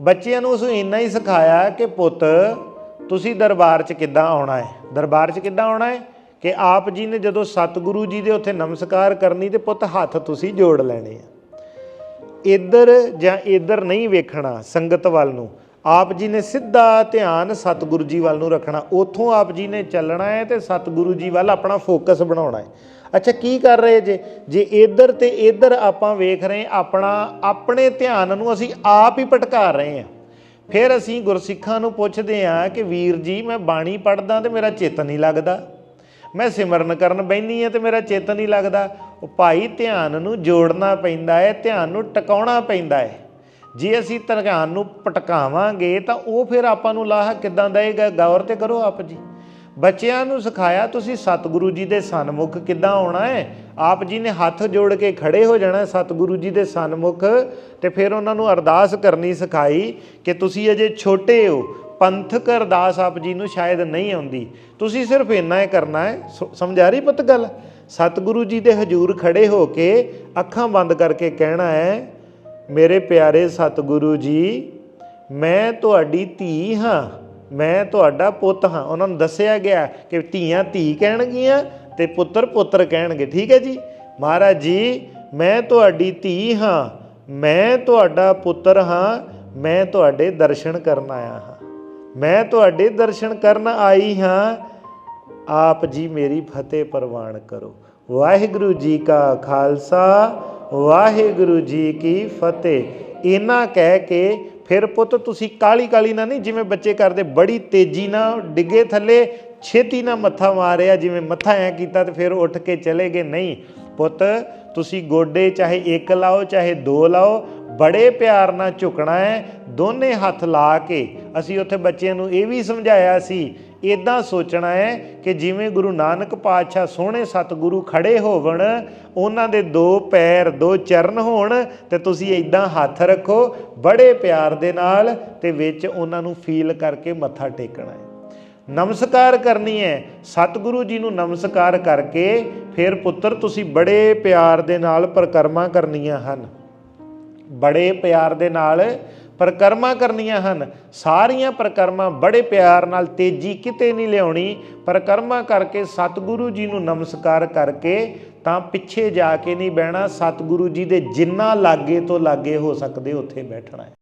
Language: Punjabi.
ਬੱਚਿਆਂ ਨੂੰ ਉਸਨੂੰ ਇੰਨਾ ਹੀ ਸਿਖਾਇਆ ਕਿ ਪੁੱਤ, ਤੁਸੀਂ ਦਰਬਾਰ 'ਚ ਕਿੱਦਾਂ ਆਉਣਾ ਹੈ? ਦਰਬਾਰ 'ਚ ਕਿੱਦਾਂ ਆਉਣਾ ਹੈ? ਕਿ ਆਪ ਜੀ ਨੇ ਜਦੋਂ ਸਤਿਗੁਰੂ ਜੀ ਦੇ ਉੱਥੇ ਨਮਸਕਾਰ ਕਰਨੀ ਤੇ ਪੁੱਤ ਹੱਥ ਤੁਸੀਂ ਜੋੜ ਲੈਣੇ ਆ। ਇੱਧਰ ਜਾਂ ਇੱਧਰ ਨਹੀਂ ਵੇਖਣਾ ਸੰਗਤ ਵੱਲ ਨੂੰ ਆਪ ਜੀ ਨੇ ਸਿੱਧਾ ਧਿਆਨ ਸਤਿਗੁਰੂ ਜੀ ਵੱਲ ਨੂੰ ਰੱਖਣਾ। ਉਥੋਂ ਆਪ ਜੀ ਨੇ ਚੱਲਣਾ ਹੈ ਤੇ ਸਤਿਗੁਰੂ ਜੀ ਵੱਲ ਆਪਣਾ ਫੋਕਸ ਬਣਾਉਣਾ ਹੈ। ਅੱਛਾ, ਕੀ ਕਰ ਰਹੇ ਜੇ? ਜੇ ਇੱਧਰ ਤੇ ਇੱਧਰ ਆਪਾਂ ਵੇਖ ਰਹੇ ਆਪਣਾ, ਆਪਣੇ ਧਿਆਨ ਨੂੰ ਅਸੀਂ ਆਪ ਹੀ ਭਟਕਾ ਰਹੇ ਹਾਂ। ਫਿਰ ਅਸੀਂ ਗੁਰਸਿੱਖਾਂ ਨੂੰ ਪੁੱਛਦੇ ਹਾਂ ਕਿ ਵੀਰ ਜੀ, ਮੈਂ ਬਾਣੀ ਪੜ੍ਹਦਾ ਤੇ ਮੇਰਾ ਚਿੱਤ ਨਹੀਂ ਲੱਗਦਾ। ਮੈਂ ਸਿਮਰਨ ਕਰਨ ਬੈਣੀ ਆ ਤੇ ਮੇਰਾ ਚਿੱਤ ਨਹੀਂ ਲੱਗਦਾ। ਉਹ ਭਾਈ, ਧਿਆਨ ਨੂੰ ਜੋੜਨਾ ਪੈਂਦਾ ਹੈ, ਧਿਆਨ ਨੂੰ ਟਿਕਾਉਣਾ ਪੈਂਦਾ ਹੈ। ਜੇ ਅਸੀਂ ਧਿਆਨ ਨੂੰ ਪਟਕਾਵਾਂਗੇ ਤਾਂ ਉਹ ਫਿਰ ਆਪਾਂ ਨੂੰ ਲਾਹਾ ਕਿੱਦਾਂ ਦੇਗਾ ਗੌਰ ਤੇ ਕਰੋ ਆਪ ਜੀ। ਬੱਚਿਆਂ ਨੂੰ ਸਿਖਾਇਆ ਤੁਸੀਂ ਸਤਿਗੁਰੂ ਜੀ ਦੇ ਸਨਮੁਖ ਕਿੱਦਾਂ ਆਉਣਾ ਹੈ? ਆਪ ਜੀ ਨੇ ਹੱਥ ਜੋੜ ਕੇ ਖੜੇ ਹੋ ਜਾਣਾ ਸਤਿਗੁਰੂ ਜੀ ਦੇ ਸਨਮੁਖ ਤੇ ਫਿਰ ਉਹਨਾਂ ਨੂੰ ਅਰਦਾਸ ਕਰਨੀ ਸਿਖਾਈ ਕਿ ਤੁਸੀਂ ਅਜੇ ਛੋਟੇ ਹੋ। ਪੰਥਕ ਅਰਦਾਸ ਆਪ ਜੀ ਨੂੰ ਸ਼ਾਇਦ ਨਹੀਂ ਆਉਂਦੀ। ਤੁਸੀਂ ਸਿਰਫ ਇੰਨਾ ਹੀ ਕਰਨਾ ਹੈ। ਸ- ਸਮਝਾ ਰਹੀ ਪੁੱਤ ਗੱਲ? ਸਤਿਗੁਰੂ ਜੀ ਦੇ ਹਜ਼ੂਰ ਖੜੇ ਹੋ ਕੇ ਅੱਖਾਂ ਬੰਦ ਕਰਕੇ ਕਹਿਣਾ ਹੈ ਮੇਰੇ ਪਿਆਰੇ ਸਤਿਗੁਰੂ ਜੀ, ਮੈਂ ਤੁਹਾਡੀ ਧੀ ਹਾਂ, ਮੈਂ ਤੁਹਾਡਾ ਪੁੱਤ ਹਾਂ। ਉਹਨਾਂ ਨੂੰ ਦੱਸਿਆ ਗਿਆ ਕਿ ਧੀਆਂ ਧੀ ਕਹਿਣਗੀਆਂ ਤੇ ਪੁੱਤਰ ਪੁੱਤਰ ਕਹਿਣਗੇ। ਠੀਕ ਹੈ ਜੀ? ਮਹਾਰਾਜ ਜੀ, ਮੈਂ ਤੁਹਾਡੀ ਧੀ ਹਾਂ, ਮੈਂ ਤੁਹਾਡਾ ਪੁੱਤਰ ਹਾਂ, ਮੈਂ ਤੁਹਾਡੇ ਦਰਸ਼ਨ ਕਰਨ ਆਇਆ ਹਾਂ। ਮੈਂ ਤੁਹਾਡੇ ਦਰਸ਼ਨ ਕਰਨ ਆਈ ਹਾਂ। ਆਪ ਜੀ ਮੇਰੀ ਫਤਿਹ ਪ੍ਰਵਾਨ ਕਰੋ। ਵਾਹਿਗੁਰੂ ਜੀ ਕਾ ਖਾਲਸਾ ਵਾਹਿਗੁਰੂ ਜੀ ਕੀ ਫਤਿਹ। ਇਹਨਾਂ ਕਹਿ ਕੇ ਫਿਰ ਪੁੱਤ ਤੁਸੀਂ ਕਾਲੀ ਕਾਲੀ ਨਾ ਨਹੀਂ, ਜਿਵੇਂ ਬੱਚੇ ਕਰਦੇ, ਬੜੀ ਤੇਜ਼ੀ ਨਾਲ ਡਿੱਗੇ ਥੱਲੇ, ਛੇਤੀ ਨਾਲ ਮੱਥਾ ਮਾਰਿਆ, ਜਿਵੇਂ ਮੱਥਾ ਐ ਕੀਤਾ ਤੇ ਫਿਰ ਉੱਠ ਕੇ ਚਲੇ ਗਏ। ਨਹੀਂ, ਪੁੱਤ ਤੁਸੀਂ ਗੋਡੇ ਚਾਹੇ ਇੱਕ ਲਾਓ, ਚਾਹੇ ਦੋ ਲਾਓ, ਬੜੇ ਪਿਆਰ ਨਾਲ ਝੁਕਣਾ ਹੈ, ਦੋਨੇ ਹੱਥ ਲਾ ਕੇ। ਅਸੀਂ ਉੱਥੇ ਬੱਚਿਆਂ ਨੂੰ ਇਹ ਵੀ ਸਮਝਾਇਆ ਸੀ ਇਦਾਂ ਸੋਚਣਾ ਹੈ ਕਿ ਜਿਵੇਂ ਗੁਰੂ ਨਾਨਕ ਪਾਤਸ਼ਾਹ ਸੋਹਣੇ ਸਤਿਗੁਰੂ ਖੜੇ ਹੋਵਣ, ਉਹਨਾਂ ਦੇ ਦੋ ਪੈਰ ਦੋ ਚਰਨ ਹੋਣ ਤੇ ਤੁਸੀਂ ਇਦਾਂ ਹੱਥ ਰੱਖੋ, ਬੜੇ ਪਿਆਰ ਦੇ ਨਾਲ ਤੇ ਵਿੱਚ ਉਹਨਾਂ ਨੂੰ ਫੀਲ ਕਰਕੇ ਮੱਥਾ ਟੇਕਣਾ ਹੈ। ਨਮਸਕਾਰ ਕਰਨੀ ਹੈ। ਸਤਿਗੁਰੂ ਜੀ ਨੂੰ ਨਮਸਕਾਰ ਕਰਕੇ ਫਿਰ ਪੁੱਤਰ ਤੁਸੀਂ ਬੜੇ ਪਿਆਰ ਦੇ ਨਾਲ ਪ੍ਰਕਰਮਾ ਕਰਨੀਆਂ ਹਨ। ਬੜੇ ਪਿਆਰ ਦੇ ਨਾਲ ਪ੍ਰਕਰਮਾ ਕਰਨੀਆਂ ਹਨ। ਸਾਰੀਆਂ ਪ੍ਰਕਰਮਾ ਬੜੇ ਪਿਆਰ ਨਾਲ ਤੇਜ਼ੀ ਕਿਤੇ ਨਹੀਂ ਲਿਆਉਣੀ। ਪ੍ਰਕਰਮਾ ਕਰਕੇ ਸਤਿਗੁਰੂ ਜੀ ਨੂੰ ਨਮਸਕਾਰ ਕਰਕੇ ਤਾਂ ਪਿੱਛੇ ਜਾ ਕੇ ਨਹੀਂ ਬਹਿਣਾ। ਸਤਿਗੁਰੂ ਜੀ ਦੇ ਜਿੰਨਾ ਲਾਗੇ ਤੋਂ ਲਾਗੇ ਹੋ ਸਕਦੇ, ਉੱਥੇ ਬੈਠਣਾ ਹੈ।